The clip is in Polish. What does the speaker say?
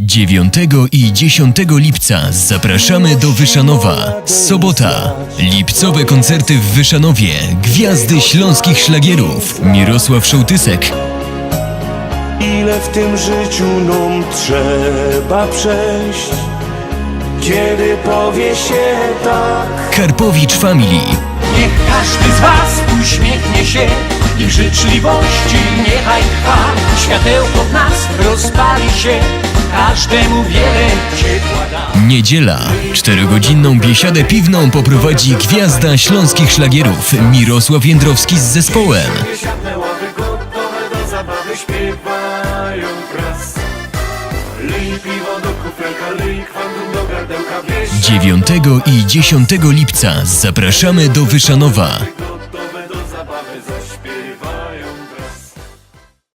9 i 10 lipca zapraszamy do Wyszanowa. Sobota. Lipcowe koncerty w Wyszanowie. Gwiazdy śląskich szlagierów. Mirosław Szołtysek, Ile w tym życiu nam trzeba przejść Kiedy powie się tak Karpowicz Family, Niech każdy z was uśmiechnie się i życzliwości niechaj rozpali się, każdemu wiele ciepła da. Niedziela. Czterogodzinną biesiadę piwną poprowadzi gwiazda śląskich szlagierów Mirosław Jędrowski z zespołem. Biesiadne 9 i 10 lipca zapraszamy do Wyszanowa. Gotowe do zabawy zaśpiewają wraz.